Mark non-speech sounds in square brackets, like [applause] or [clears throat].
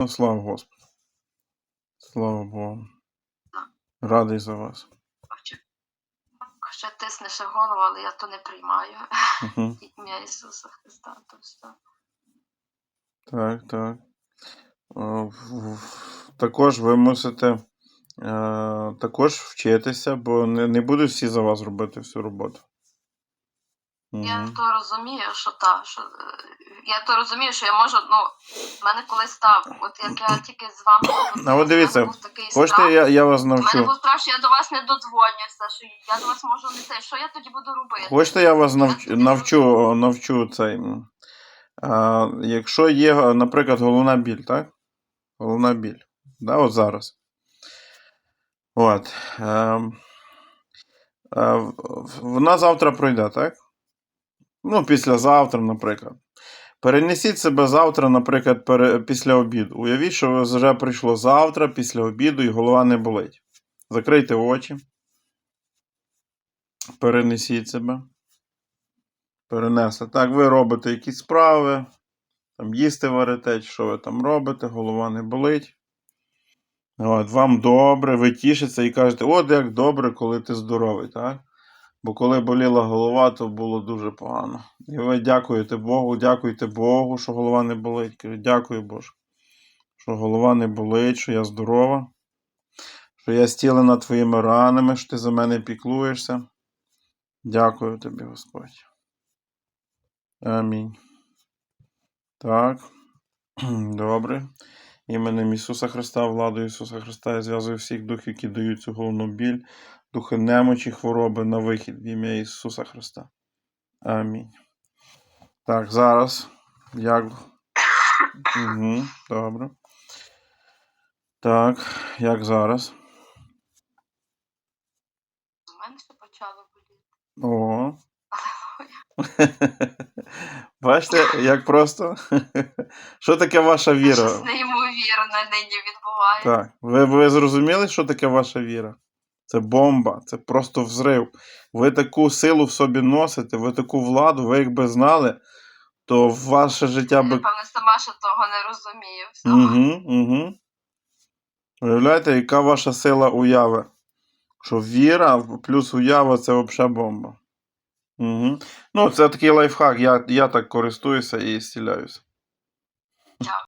Ну, слава Господу. Слава Богу. Радий за вас. Ще тиснеш голову, але я то не приймаю. Угу. [laughs] Ім'я Ісуса Христа. То все. Так, так. Е, Також ви мусите е, також вчитися, бо не, не будуть всі за вас робити всю роботу. Я Угу. то розумію, що та, що е, я то розумію, що я можу, ну, в мене колись став, от як я тільки з вами А от дивіться, був такий Хочете, страх. я, я вас У мене навчу. був страх, що я до вас не додзвонюся, що я до вас можу не те. Що я тоді буду робити? Хочете, я вас навчу, навчу, навчу цей. м, А, якщо є, наприклад, головна біль, так? Головна біль. Да, от зараз. От. ем, е, в- в- вона завтра пройде, так? Ну, післязавтра, наприклад. Перенесіть себе завтра, наприклад, після обіду. Уявіть, що вже прийшло завтра, після обіду, і голова не болить. Закрийте очі. Перенесіть себе. Перенесли. Так, ви робите якісь справи, там їсти варите, що ви там робите, голова не болить. От, вам добре, ви тішиться і кажете, от як добре, коли ти здоровий, так? Бо коли боліла голова, то було дуже погано. І ви дякуєте Богу, дякуйте Богу, що голова не болить. Дякую Боже, що голова не болить, що я здорова, що я стілена твоїми ранами, що ти за мене піклуєшся. Дякую тобі, Господь. Амінь. Так. [clears throat] Добре. Іменем Ісуса Христа, владою Ісуса Христа, я зв'язую всіх духів, які дають цю головну біль, духи немочі, хвороби на вихід в ім'я Ісуса Христа. Амінь. Так, зараз. Як. Угу, добре. Так, як зараз? Ще почало боліти. О. [laughs] Бачите, як просто? Що таке ваша віра? Щось неймовірне нині відбувається. Так, ви, ви зрозуміли, що таке ваша віра? Це бомба, це просто взрив. Ви таку силу в собі носите, ви таку владу, ви якби знали, то ваше життя Я, би. напевно, сама ще того не розумію. Угу, угу. Уявляєте, яка ваша сила уяви? Що віра плюс уява це взагалі бомба. Угу. Ну, це такий лайфхак. Я, я так користуюся і зціляюся.